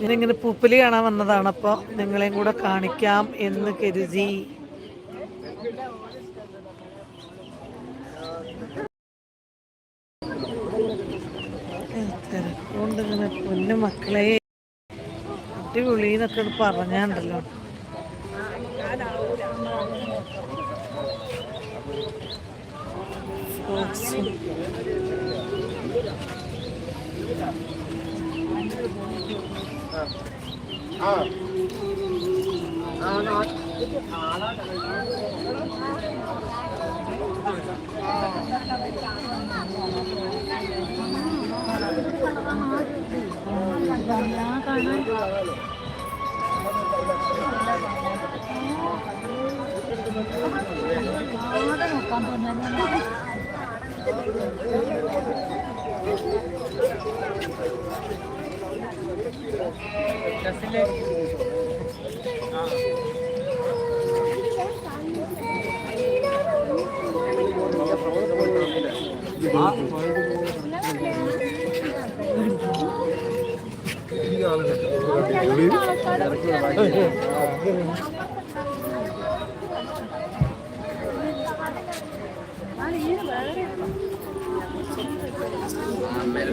ഞാനിങ്ങനെ പൂപ്പലി കാണാൻ വന്നതാണ് അപ്പോൾ നിങ്ങളെയും കൂടെ കാണിക്കാം എന്ന് കരുതി തിരക്കൊണ്ട് ഇങ്ങനെ പൊന്നു മക്കളെ അടിപൊളിന്നൊക്കെ പറഞ്ഞാണ്ടല്ലോ ờ nó nó cái cái thả nó Hãy subscribe cho kênh Ghiền Mì Gõ Để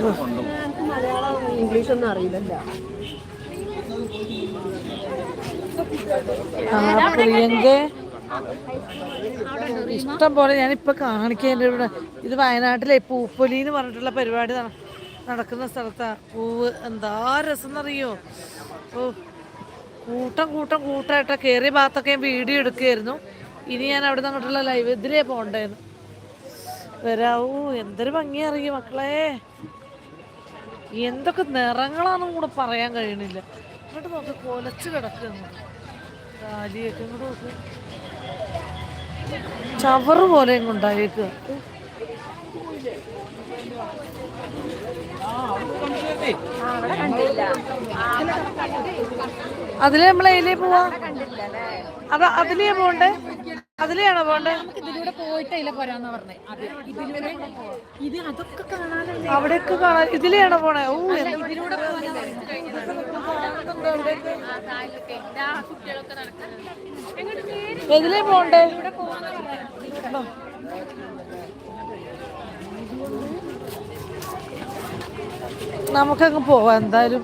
Ah, English ഒന്നും അറിയില്ല പ്രിയങ്ക. ഇഷ്ടം പോലെ ഞാനിപ്പൊ കാണിക്കേണ്ട ഇവിടെ ഇത് വയനാട്ടിലെ പൂപ്പൊലി എന്ന് പറഞ്ഞിട്ടുള്ള പരിപാടി നടക്കുന്ന സ്ഥലത്താ. പൂവ് എന്താ രസം എന്നറിയോ ഓ കൂട്ടം കൂട്ടം കൂട്ടമായിട്ട് കയറിയ ഭാഗത്തൊക്കെ ഞാൻ വീഡിയോ എടുക്കുകയായിരുന്നു. ഇനി ഞാൻ അവിടെ നിന്നിട്ടുള്ള ലൈവ് ഇതിലേ പോണ്ടേന്ന് വരാവൂ എന്തൊരു ഭംഗി അറിയും മക്കളെ? എന്തൊക്കെ നിറങ്ങളാണെന്നും കൂടെ പറയാൻ കഴിയണില്ല. ഇങ്ങോട്ട് നോക്ക് കൊലച്ച് കിടക്കുന്നു കാലിയൊക്കെ ഇങ്ങോട്ട് നോക്ക്. ചവറ് പോലെ ഉണ്ടായേക്കുക അതിലെ നമ്മൾ അതിലേ പോവാ? അത് അതിലേ പോണ്ടേ? അതിലെയാണോ പോണ്ടേ? പോയിട്ട് അതിലെ പോരാന്ന് പറഞ്ഞേ. ഇതിലൂടെ ഇത് അതൊക്കെ കാണാനല്ലേ അവിടെയൊക്കെ കാണാൻ ഇതിലെയാണോ പോണേ? ഓ എന്ത് ഇതിലൂടെ എതിലേ പോണ്ടേ? നമുക്കങ്ങ് പോവാം എന്തായാലും.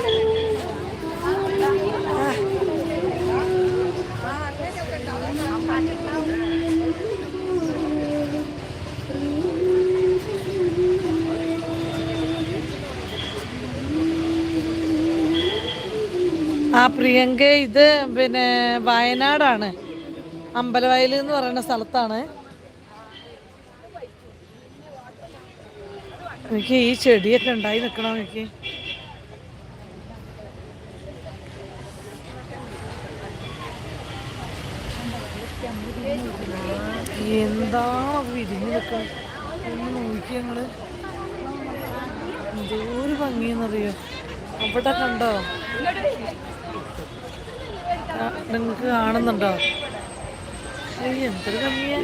ആ പ്രിയങ്ക ഇത് പിന്നെ വയനാടാണ്. അമ്പലവയൽ എന്ന് പറയുന്ന സ്ഥലത്താണ്. എനിക്ക് ഈ ചെടിയൊക്കെ ഉണ്ടായി നിൽക്കണം എനിക്ക്? എന്താ വിരിഞ്ഞ് നിൽക്കണം ഒന്ന് നോക്കി ഞങ്ങൾ എന്തോ ഒരു ഭംഗിയെന്നറിയോ? അവിടെ കണ്ടോ? നിങ്ങൾക്ക് കാണുന്നുണ്ടോ? എന്തൊരു കമ്മിയാ?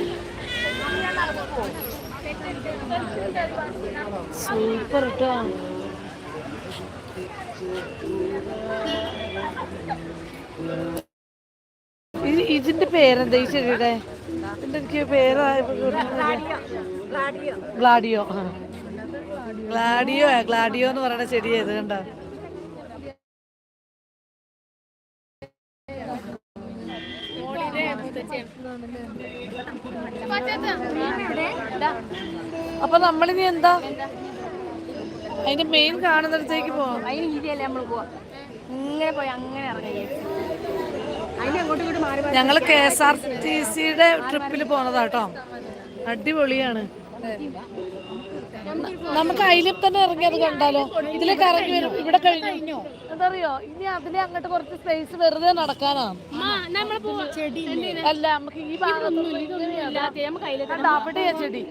സൂപ്പർ കേട്ടോ ഇത് ഇതിന്റെ പേരെന്താ ഈ ചെടിയുടെ? ഇതിന്റെ എനിക്ക് പേരായ ഗ്ലാഡിയോ. ഗ്ലാഡിയോ. ഗ്ലാഡിയോ എന്ന് പറയുന്ന ചെടി ഏത് കണ്ടോ? അപ്പൊ നമ്മളിനി എന്താ? അതിന്റെ മെയിൻ കാണുന്നിടത്തേക്ക് പോവാം. അതിന് ഈസിയല്ലേ നമ്മൾ പോവാം. ഇങ്ങനെ പോയി അങ്ങനെ ഇറങ്ങി. ഞങ്ങൾ കെ എസ് ആർ ടി സിയുടെ ട്രിപ്പിൽ പോണതാട്ടോ അടിപൊളിയാണ്. നമുക്ക് അതിൽ തന്നെ ഇറങ്ങി അത് കണ്ടാലോ? ഇതിലേക്ക് ഇറങ്ങി വരും. ഇവിടെ കഴിഞ്ഞു. എന്തറിയോ ഇനി അതിലെ അങ്ങോട്ട് കുറച്ച് സ്പേസ് വെറുതെ നടക്കാനാണ്. അല്ല നമുക്ക് ഈ ഭാഗത്ത് കണ്ടോ, അവിടെയാ ചെടി.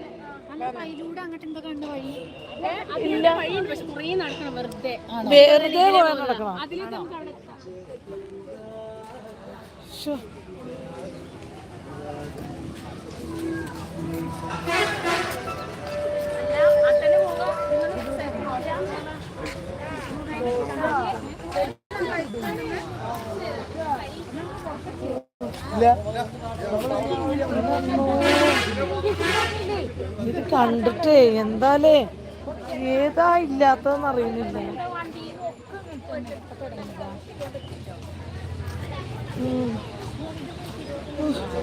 വെറുതെ. നടക്കണം. ശ്ശോ. ഇത് കണ്ടിട്ടേ എന്താലേ? ഏതാ ഇല്ലാത്തതെന്ന് അറിയുന്നില്ല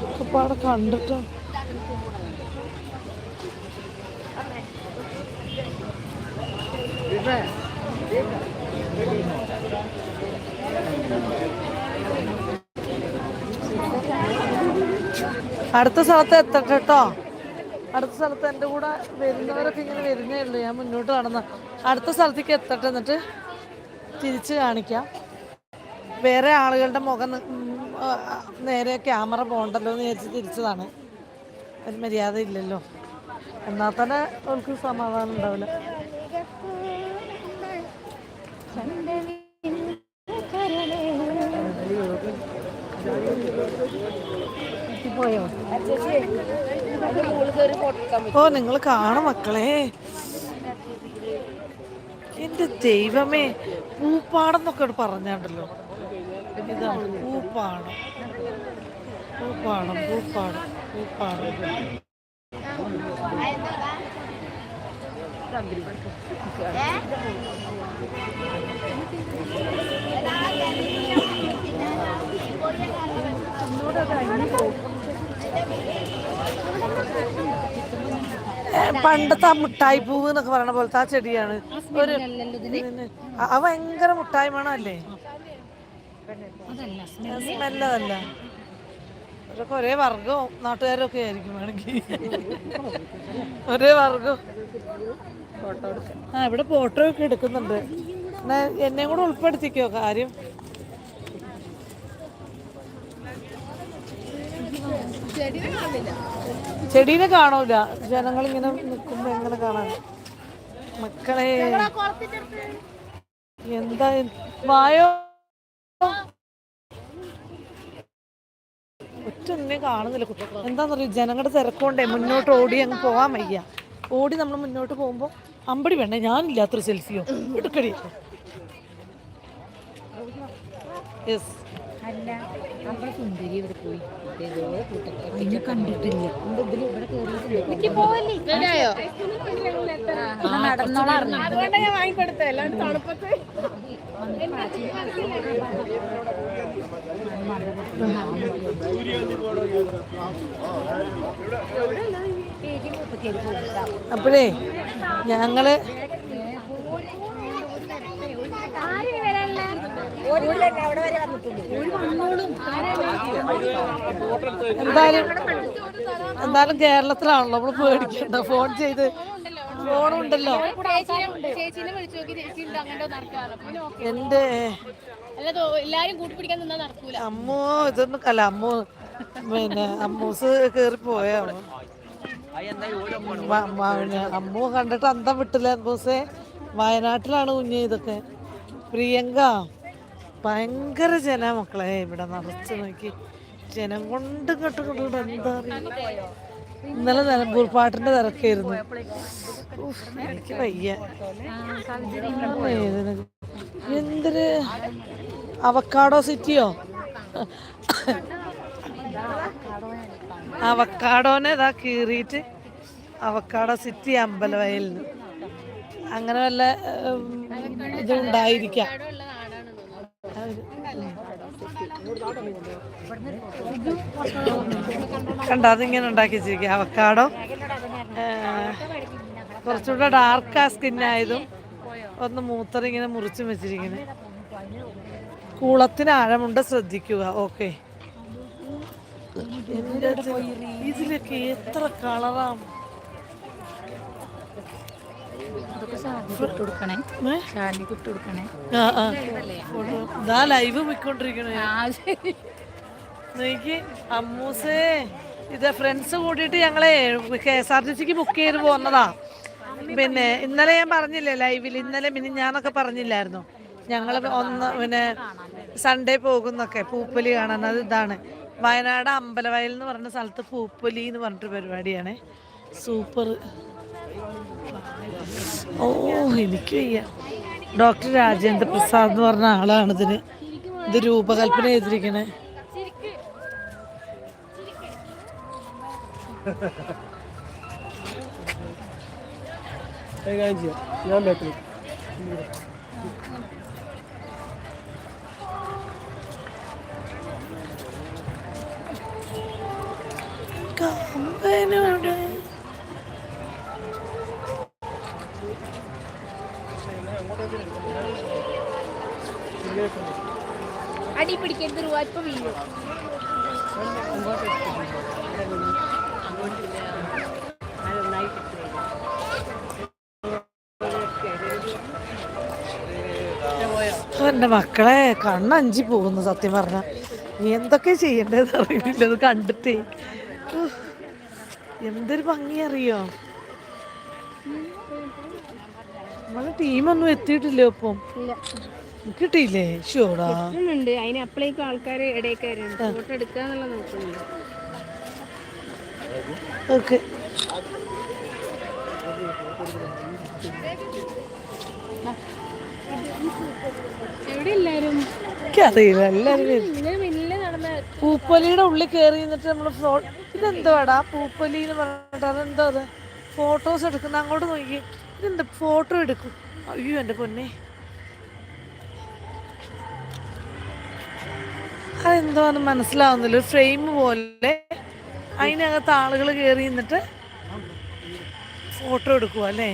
ഒക്കെപ്പാടെ കണ്ടിട്ടോ. അടുത്ത സ്ഥലത്ത് എത്തട്ടെ കേട്ടോ. അടുത്ത സ്ഥലത്ത് എന്റെ കൂടെ വരുന്നവരൊക്കെ ഇങ്ങനെ വരുന്നേ ഉള്ളൂ. ഞാൻ മുന്നോട്ട് നടന്ന അടുത്ത സ്ഥലത്തേക്ക് എത്തട്ടെ എന്നിട്ട് തിരിച്ച് കാണിക്കാം. വേറെ ആളുകളുടെ മുഖം നേരെ ക്യാമറ പോകണ്ടല്ലോ എന്ന് വിചാരിച്ച് തിരിച്ചതാണ്. ഒരു മര്യാദ ഇല്ലല്ലോ എന്നാൽ തന്നെ അവർക്ക് സമാധാനം ഉണ്ടാവില്ല. പോയോ? ഓ നിങ്ങൾ കാണും മക്കളെ. എന്റെ ദൈവമേ പൂപ്പാടം എന്നൊക്കെ പറഞ്ഞാണ്ടല്ലോ. ഇതാണ് പൂപ്പാടം. പൂപ്പാടം പൂപ്പാടം പൂപ്പാടം. ഏ, പണ്ടത്തെ ആ മുട്ടായി പൂവ് എന്നൊക്കെ പറയണ പോലത്തെ ആ ചെടിയാണ്. ഒരു ആ ഭയങ്കര മുട്ടായി മണമല്ലേ? സ്മെല്ലതല്ല ഇവരൊക്കെ ഒരേ വർഗവും നാട്ടുകാരൊക്കെ ആയിരിക്കും വേണമെങ്കിൽ. ഒരേ വർഗം ആ ഇവിടെ ഫോട്ടോ ഒക്കെ എടുക്കുന്നുണ്ട്. എന്നെ കൂടെ ഉൾപ്പെടുത്തിക്കോ കാര്യം? ചെടീനെ കാണൂല. ജനങ്ങൾ ഇങ്ങനെ നിൽക്കുമ്പോ എങ്ങനെ കാണാൻ? മക്കളെ. എന്താ? വായോ? ഒറ്റ ഒന്നിനെ കാണുന്നില്ല കുട്ടികൾ എന്താണെന്നറിയോ ജനങ്ങളുടെ തിരക്കൊണ്ടേ മുന്നോട്ട് ഓടി അങ്ങ് പോകാൻ വയ്യ. ഓടി നമ്മൾ മുന്നോട്ട് പോകുമ്പോൾ അമ്പടി വേണ്ട? ഞാനില്ലാത്തൊരു സെൽഫിയോ? എടുക്കടി. യെസ് അല്ല അവിടെ സുന്ദരി ഇവിടെ പോയി. കണ്ടിട്ടില്ല. ഇവിടെ അതുകൊണ്ടാണ് ഞാൻ വാങ്ങിക്കൊടുത്തത് അല്ലാണ്ട് തണുപ്പത്ത്. അപ്പോഴേ ഞങ്ങൾ എന്തായാലും എന്തായാലും കേരളത്തിലാണല്ലോ നമ്മൾ പേടിക്കണ്ട. ഫോൺ ചെയ്ത് ഫോണുണ്ടല്ലോ. എന്റെ അമ്മോ ഇതൊന്നും അല്ല അമ്മു പിന്നെ അമ്മൂസ് കേറി പോയോ? അമ്മു കണ്ടിട്ട് അന്തം വിട്ടില്ല അമ്മൂസേ വയനാട്ടിലാണ് കുഞ്ഞ് ഇതൊക്കെ. പ്രിയങ്ക ഭയങ്കര ജന മക്കളെ. ഇവിടെ നിറച്ച് നോക്കി. ജനം കൊണ്ട് ഇങ്ങോട്ട് കൊണ്ട് എന്താ അറിയില്ല. ഇന്നലെ നിലമ്പൂർ പാട്ടിന്റെ തിരക്കായിരുന്നു. എനിക്ക് വയ്യ. എന്തര് അവക്കാടോ സിറ്റിയോ? അവക്കാടോനെ ഇതാ കീറിയിട്ട് അവക്കാടോ സിറ്റി അമ്പലവയലിന്. അങ്ങനെ വല്ല ഇതുണ്ടായിരിക്കാം കണ്ട അതിങ്ങനെ ഉണ്ടാക്കി വെച്ചിരിക്കുക. അവക്കാടോ. കുറച്ചുകൂടെ ഡാർക്ക് സ്കിന്നായതും ഒന്ന് മൂത്തറിങ്ങനെ മുറിച്ചും വെച്ചിരിക്കുന്നത് കൂളത്തിന് ആഴമുണ്ട് ശ്രദ്ധിക്കുക. ഓക്കെ ഇതിലൊക്കെ എത്ര കളറാണ് ഇതാ ലൈവ് പോയിക്കൊണ്ടിരിക്കണേ. അമ്മൂസേ ഇത് ഫ്രണ്ട്സ് കൂടിയിട്ട് ഞങ്ങളെ കെ എസ് ആർ ടി സിക്ക് ബുക്ക് ചെയ്ത് പോന്നതാ. പിന്നെ ഇന്നലെ ഞാൻ പറഞ്ഞില്ലേ ലൈവിൽ ഇന്നലെ മിനി ഞാനൊക്കെ പറഞ്ഞില്ലായിരുന്നു. ഞങ്ങൾ ഒന്ന് പിന്നെ സൺഡേ പോകുന്നൊക്കെ പൂപ്പലി കാണാൻ അത് ഇതാണ്. വയനാട് അമ്പലവയൽ എന്ന് പറഞ്ഞ സ്ഥലത്ത് പൂപ്പലി എന്ന് പറഞ്ഞിട്ട് പരിപാടിയാണ്. സൂപ്പർ. ഓ എനിക്ക് വയ്യ. ഡോക്ടർ രാജേന്ദ്ര പ്രസാദ് എന്ന് പറഞ്ഞ ആളാണ് ഇതിന്. ഇത് രൂപകൽപ്പന ചെയ്തിരിക്കണേ. ഞാൻ കമ്പനോട് അടി പിടിക്കരുത് രൂപ വീഴും. മക്കളെ കണ്ണഞ്ചി പോകുന്നു സത്യം പറഞ്ഞ. എന്തൊക്കെ ചെയ്യേണ്ടതെന്ന് അറിയില്ല അത് കണ്ടിട്ടേ. എന്തൊരു ഭംഗി അറിയോ? നമ്മളെ ടീമൊന്നും എത്തിയിട്ടില്ല ഇപ്പം. കിട്ടിയില്ലേ? ഷോടാ ഉണ്ട് അതിന് അപ്പളേക്കും ആൾക്കാർ ഇടയ്ക്കാരുണ്ട് ഫോട്ടോ എടുക്കാന്നുള്ള നോക്കുന്നുണ്ട്. ഓക്കെ. എവിടെ എല്ലാരും? എനിക്കറിയില്ല പൂപ്പൊലിയുടെ ഉള്ളിൽ കയറി നിന്നിട്ട് നമ്മൾ ഫ്ലോ ഇതെന്തുവാടാ? പൂപ്പൊലി എന്ന് പറഞ്ഞിട്ട് അതെന്താ അത്? ഫോട്ടോസ് എടുക്കുന്ന അങ്ങോട്ട് നോക്കി. ഇതെന്താ ഫോട്ടോ എടുക്കും? അയ്യോ എന്റെ പൊന്നെ. അതെന്തോന്ന് മനസ്സിലാവുന്നില്ല. ഒരു ഫ്രെയിം പോലെ അതിനകത്ത് ആളുകൾ കയറി നിന്നിട്ട് ഫോട്ടോ എടുക്കുക അല്ലേ?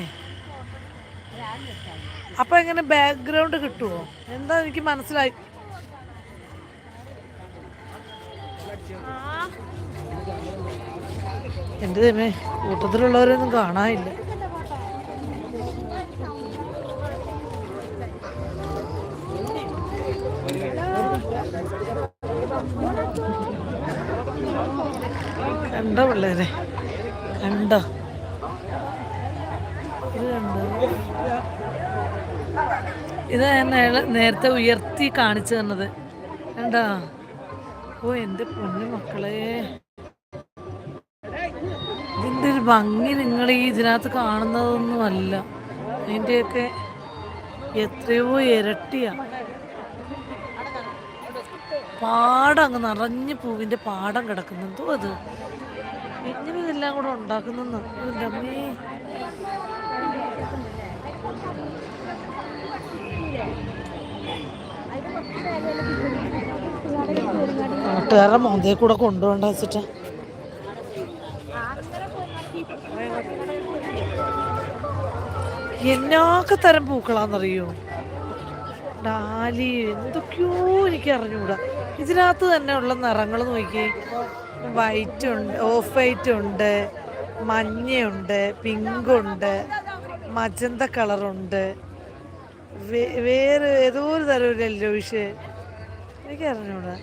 അപ്പൊ എങ്ങനെ ബാക്ക്ഗ്രൗണ്ട് കിട്ടുമോ എന്താ എനിക്ക് മനസ്സിലായി. എന്റെ ദൈവമേ കൂട്ടത്തിലുള്ളവരൊന്നും കാണാനില്ല. കണ്ടോ പിള്ളേരെ കണ്ടോ? ഇത് നേരത്തെ ഉയർത്തി കാണിച്ചു തന്നത്. കണ്ടോ? ഓ എന്റെ പൊന്നു മക്കളെ. ഇതിന്റെ ഒരു ഭംഗി നിങ്ങൾ ഈ ഇതിനകത്ത് കാണുന്നതൊന്നും അല്ല അതിന്റെയൊക്കെ എത്രയോ ഇരട്ടിയാ. പാടം അങ്ങ് നിറഞ്ഞ് പൂവിന്റെ പാടം കിടക്കുന്നു. എന്തോ അത്? എങ്ങനെ ഇതെല്ലാം കൂടെ ഉണ്ടാക്കുന്നെന്ന്. അമ്മേ. നാട്ടുകാരുടെ മോന്തയിൽ കൂടെ കൊണ്ടുപോകണ്ട വെച്ചിട്ട്. എന്നൊക്കെ തരം പൂക്കളാന്നറിയോ ഡാലി എന്തൊക്കെയോ എനിക്ക് അറിഞ്ഞൂടാ ഇതിനകത്ത് തന്നെ ഉള്ള നിറങ്ങൾ നോക്കി. വൈറ്റ് ഉണ്ട് ഓഫ് വൈറ്റ് ഉണ്ട് മഞ്ഞയുണ്ട് പിങ്ക് ഉണ്ട് മജന്ത കളറുണ്ട്. വേറെ ഏതോ ഒരു തരം ഒരു യെല്ലോയിഷ് എനിക്ക് അറിഞ്ഞൂടാ.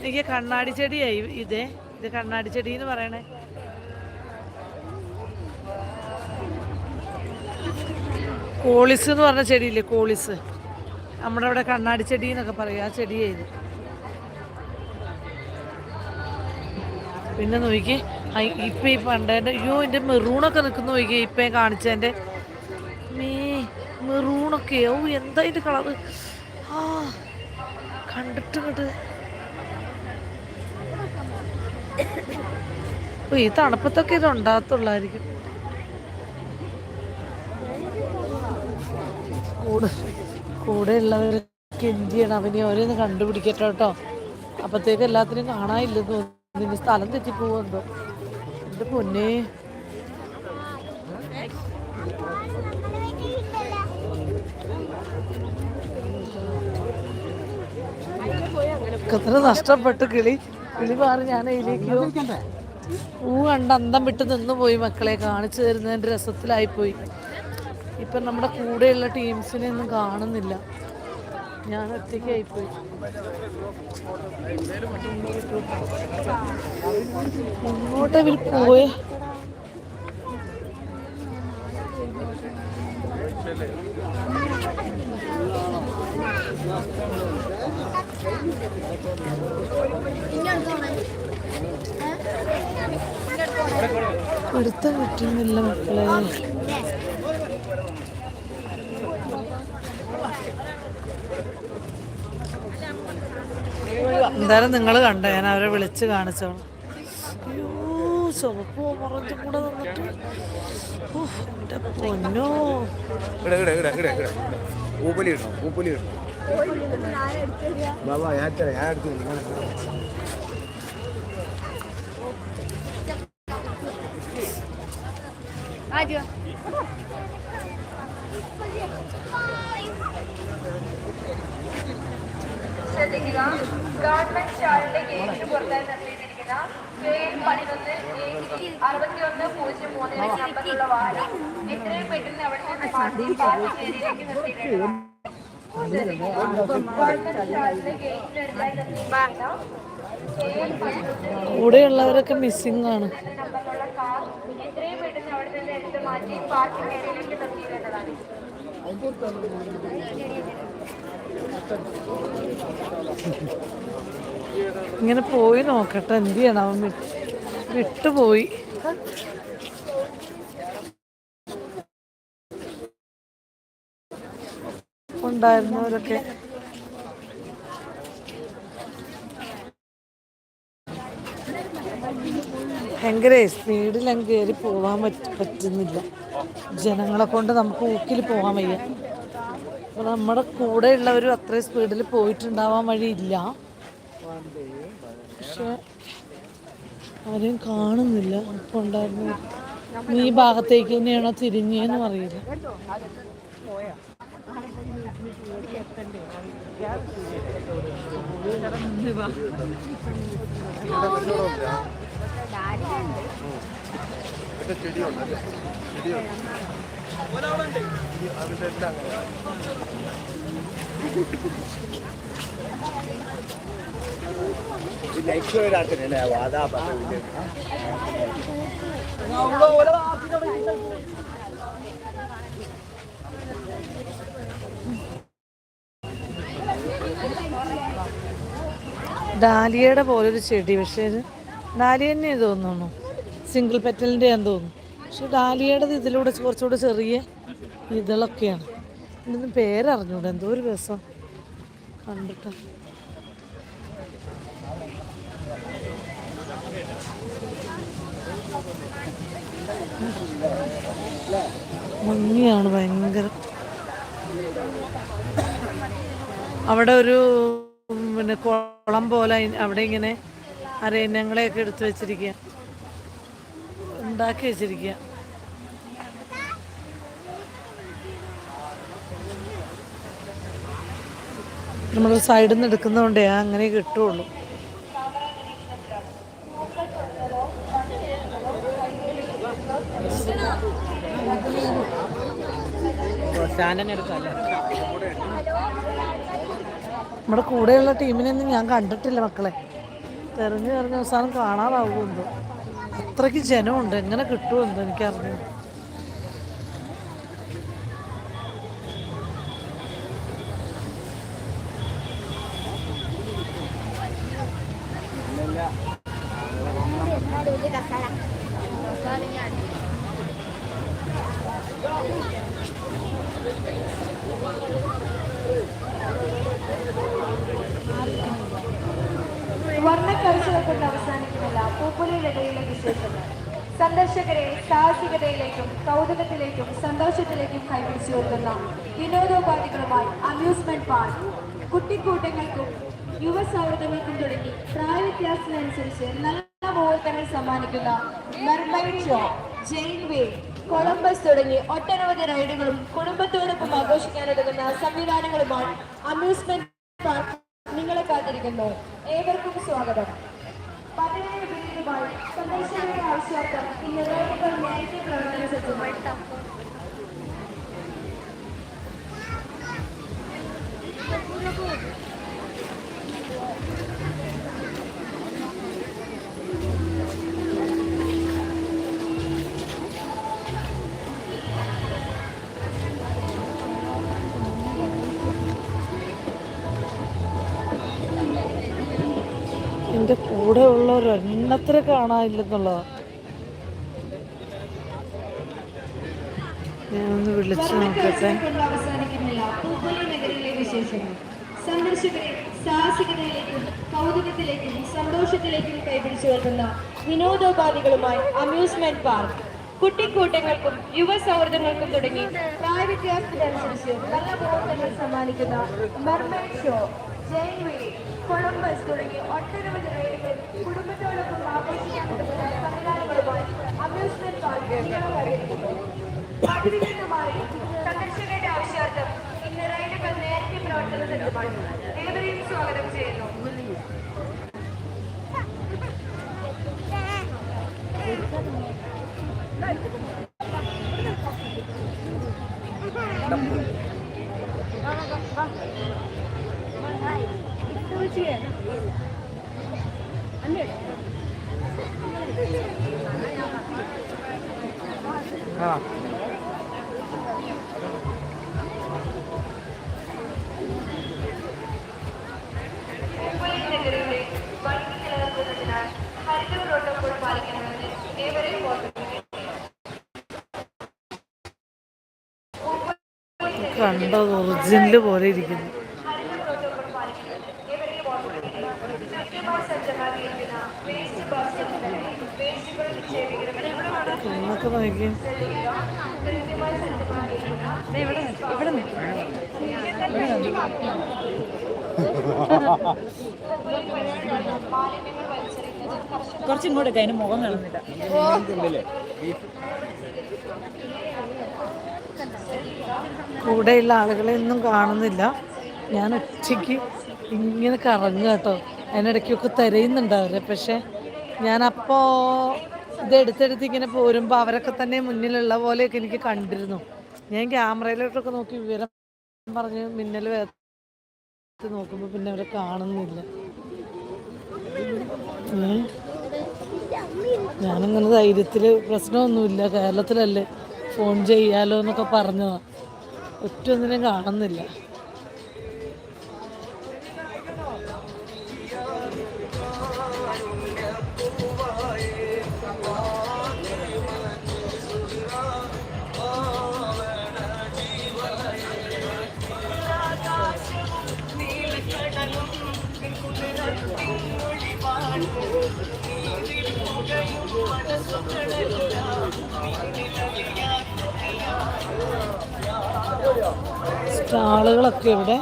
എനിക്ക് കണ്ണാടി ചെടിയായി ഇതേ. ഇത് കണ്ണാടി ചെടി എന്ന് പറയണേ. കോളിസ് എന്ന് പറഞ്ഞ ചെടിയില്ലേ കോളിസ്. നമ്മുടെ അവിടെ കണ്ണാടി ചെടി എന്നൊക്കെ പറയും. ആ ചെടിയായത് പിന്നെ നോക്കി ഇപ്പം ഈ പണ്ടേന്റെ അയ്യോ എന്റെ മെറൂണൊക്കെ നിൽക്കുന്ന നോക്കി ഇപ്പം കാണിച്ചതിന്റെ മേ മെറൂണൊക്കെ ഓ എന്താ ഇതിന്റെ കളറ്? ആ കണ്ടിട്ട് ഇങ്ങോട്ട്. ഓ ഈ തണുപ്പത്തൊക്കെ ഇത് ഉണ്ടാകത്തുള്ളായിരിക്കും. കൂടെ കൂടെ ഉള്ളവരൊക്കെ എന്ത് ചെയ്യണം? അവനെ ഓരോന്ന് കണ്ടുപിടിക്കട്ടോ കേട്ടോ. അപ്പത്തേക്ക് എല്ലാത്തിനും കാണാനില്ലെന്ന് തോന്നുന്നു. ഇനി സ്ഥലം തെറ്റിപ്പോവെന്തോ എന്റെ പൊന്നേ. എത്ര നഷ്ടപ്പെട്ട് കിളി. കിളി മാറി ഞാൻ അതിലേക്ക് പൂ കണ്ട് അന്തം വിട്ട് നിന്ന് പോയി മക്കളെ. കാണിച്ചു തരുന്നതിന്റെ രസത്തിലായി പോയി ഇപ്പൊ നമ്മുടെ കൂടെയുള്ള ടീംസിനെ ഒന്നും കാണുന്നില്ല. ഞാൻ ഒറ്റയ്ക്കായിപ്പോയി മുന്നോട്ട് ഇവർ പോയ. പിടുത്തം കിട്ടുന്നില്ല മക്കളെ. എന്തായാലും നിങ്ങൾ കണ്ട? ഞാൻ അവരെ വിളിച്ച് കാണിച്ചോളാം. അയ്യോ ചുവപ്പ് മറഞ്ചും കൂടെ തന്നിട്ട് എന്റെ പൊന്നോ ഇവിടെ ഇവിടെ ഇവിടെ ഇവിടെ പൂപ്പലി ഇടണം പൂപ്പലി ഇടണം ബാബാ ഞാൻ തരാം ഞാൻ എടുത്തു ആദ്യം ശ്രദ്ധിക്കുക. ഗവൺമെന്റ് സ്റ്റാളിന്റെ ഗേറ്റിന് പുറത്തായി നിർത്തിയിട്ടിരിക്കുന്ന കെ എൻ പതിനൊന്ന് അറുപത്തിയൊന്ന് പൂജ്യം മൂന്ന് നമ്പറിലുള്ള വാഹനം എത്രയും പെട്ടെന്ന് അവിടെ നിന്ന് മാറ്റി പാർക്കിംഗ് ഏരിയയിലേക്ക് നിർത്തിയിട്ടുണ്ട്. ശ്രദ്ധിക്കുക ഗവൺമെന്റ് സ്റ്റാളിന്റെ ഗേറ്റിന് അടുത്തായി നിർത്തിയിരിക്കുന്ന കെ എൻ പതിനൊന്ന് കൂടെയുള്ളവരൊക്കെ മിസ്സിംഗ് ആണ്. എത്രയും പെട്ടെന്ന് അവിടെ നിന്ന് എടുത്ത് മാറ്റി പാർക്കിംഗ് ഏരിയയിലേക്ക് നിർത്തിയിടേണ്ടതാണ് ഇങ്ങനെ പോയി നോക്കട്ടെ എന്ത് ചെയ്യണം അവൻ വിട്ടുപോയി. ഉണ്ടായിരുന്നവരൊക്കെ. ഭയങ്കര അങ്ങ് കയറി പോകാൻ പറ്റ പറ്റുന്നില്ല. ജനങ്ങളെ കൊണ്ട് നമുക്ക് ഊക്കിൽ പോകാൻ വയ്യ. നമ്മുടെ കൂടെ ഉള്ളവരും അത്രയും സ്പീഡിൽ പോയിട്ടുണ്ടാവാൻ വഴിയില്ല. പക്ഷെ ആരെയും കാണുന്നില്ല. ഇപ്പൊ ഉണ്ടായിരുന്നു ഈ ഭാഗത്തേക്ക് തന്നെയാണോ തിരിഞ്ഞേന്ന് അറിയില്ല. ആർക്കല്ലേ വാദാ പറഞ്ഞു ഡാലിയയുടെ പോലൊരു ചെടി പക്ഷേ ഡാലിയ തന്നെ തോന്നുന്നു. സിംഗിൾ പെറ്റലിന്റെ ആണെന്ന് തോന്നുന്നു. പക്ഷെ ഡാലിയയുടെ ഇതിലൂടെ കുറച്ചുകൂടെ ചെറിയ ഇതളൊക്കെയാണ്. ഇതിന് പേരറിഞ്ഞൂടെ? എന്തോ ഒരു രസം. കണ്ടിട്ട്. ഭംഗിയാണ് ഭയങ്കര. അവിടെ ഒരു പിന്നെ കുളം പോലെ അവിടെ ഇങ്ങനെ അരയന്നങ്ങളെയൊക്കെ എടുത്തു വെച്ചിരിക്കുക ഉണ്ടാക്കി വെച്ചിരിക്കുക. നമ്മൾ സൈഡിൽ നിന്ന് എടുക്കുന്നതുകൊണ്ടേ അങ്ങനെ കിട്ടുള്ളൂ. നമ്മുടെ കൂടെയുള്ള ടീമിനെയൊന്നും ഞാൻ കണ്ടിട്ടില്ല മക്കളെ. തെരഞ്ഞു തെരഞ്ഞ അവസാനം കാണാതാവുമെന്തോ അത്രയ്ക്ക് ജനമുണ്ട്. എങ്ങനെ കിട്ടുമെന്ന് എനിക്കറിഞ്ഞു വ്യത്യാസത്തിനനുസരിച്ച് നല്ല മോഹനങ്ങൾ സമ്മാനിക്കുന്ന മെർമൈറ്റോ ജെയിൻവേ കൊളംബസ് തുടങ്ങി ഒട്ടനവധി റൈഡുകളും കുടുംബത്തോടൊപ്പം ആഘോഷിക്കാനൊരുങ്ങുന്ന സംവിധാനങ്ങളുമാണ് അമ്യൂസ്മെന്റ് പാർക്ക് നിങ്ങളെ കാത്തിരിക്കുന്നു. ഏവർക്കും സ്വാഗതം. പതിനേഴ് ബില്ലുമായി സജ്ജമായി Thank you. ഒരെണ്ണത്തിനെ കാണാനില്ലെന്നുള്ളതാ. ഞാനൊന്ന് വിളിച്ചു നോക്കട്ടെ. സന്ദർശകരെ സാഹസികതയിലേക്കും കൗതുകത്തിലേക്കും സന്തോഷത്തിലേക്കും വിനോദോപാധികളുമായി അമ്യൂസ്മെന്റ് പാർക്ക്. കുട്ടിക്കൂട്ടങ്ങൾക്കും യുവ സൗഹൃദങ്ങൾക്കും തുടങ്ങി പ്രായവ്യത്യാസത്തിനനുസരിച്ച് നല്ല പ്രവർത്തനങ്ങൾ സമ്മാനിക്കുന്ന മെർമൈഡ് ഷോ വീൽ കൊളംബസ് തുടങ്ങി. ഒട്ടനവധി റൈഡുകൾ കുടുംബത്തോടൊപ്പം ആഘോഷിക്കാൻ പറ്റുന്ന സംവിധാനങ്ങളുമായി അമ്യൂസ്മെന്റ് പാർക്ക് അതിവിശദമായി സന്ദർശകരുടെ ആവശ്യാർത്ഥം ഇന്ന് റൈഡുകൾ നേരത്തെ പ്രവർത്തന സജ്ജമാണ് ഏവരെയും സ്വാഗതം ചെയ്യുന്നു. ആ വേസ്റ്റ് ഒറിജിനൽ പോലെ ഇരിക്കുന്നു. എന്നൊക്കെ നോക്കി കൃത്യമായി സജ്ജമാക്കിയിരിക്കുന്ന മാലിന്യങ്ങൾ വലിച്ചെറിയുന്നത് കർശന കുറച്ച് ഇങ്ങോട്ടേക്ക് അതിന് മുഖം കാണുന്നില്ല. കൂടെയുള്ള ആളുകളെ ഒന്നും കാണുന്നില്ല. ഞാൻ ഒറ്റയ്ക്ക് ഇങ്ങനെ കറങ്ങുക കേട്ടോ. അതിനിടയ്ക്കൊക്കെ തിരയുന്നുണ്ട് അവരെ. പക്ഷേ ഞാനപ്പോൾ ഇത് എടുത്തെടുത്ത് ഇങ്ങനെ പോരുമ്പോൾ അവരൊക്കെ തന്നെ മുന്നിലുള്ള പോലെയൊക്കെ എനിക്ക് കണ്ടിരുന്നു. ഞാൻ ക്യാമറയിലോട്ടൊക്കെ നോക്കി വിവരം പറഞ്ഞ് മിന്നൽ വേഗത്തിൽ നോക്കുമ്പോൾ പിന്നെ അവരെ കാണുന്നില്ല. ഞാനിങ്ങനെ ധൈര്യത്തിൽ പ്രശ്നമൊന്നുമില്ല. കേരളത്തിലല്ലേ? ഫോൺ ചെയ്യാലോ എന്നൊക്കെ പറഞ്ഞതാണ് ഒറ്റ ഒന്നിനും കാണുന്നില്ല. സ്റ്റാളുകളൊക്കെ ഇവിടെ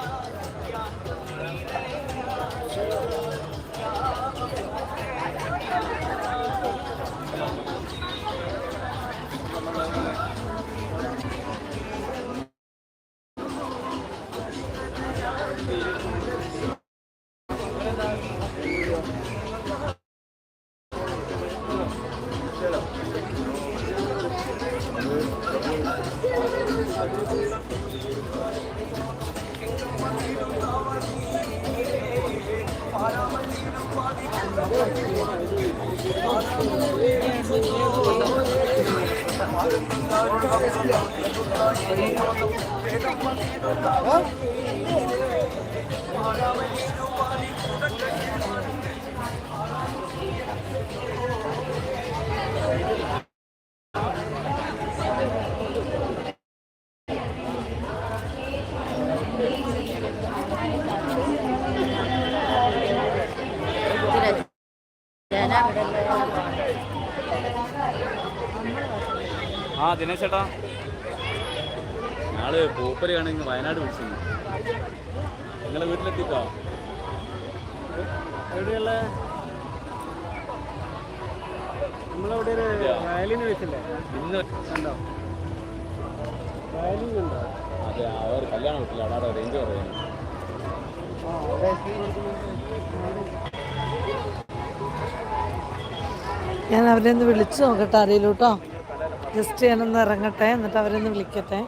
ആ ദിനേശ് ചേട്ടാ ഞങ്ങൾ പൂപ്പര് കാണുന്ന വയനാട് വിളിച്ചിരുന്നു നിങ്ങളെ വീട്ടിലെത്തിക്കോ? എവിടെയുള്ള? നമ്മളവിടെ ഒരു വയലിന് വെച്ചില്ലേ? ഇന്ന് ഉണ്ടോ വയലിൻ ഉണ്ടോ? അതെ ഒരു കല്യാണ വീട്ടില്ല. അവിടെ റേഞ്ച് പറയുന്നു ആ ഞാൻ അവരെ ഒന്ന് വിളിച്ചു നോക്കട്ടെ അറിയില്ല കേട്ടോ ജസ്റ്റ് ഞാനൊന്ന് ഇറങ്ങട്ടെ എന്നിട്ട് അവരെ ഒന്ന് വിളിക്കട്ടെ.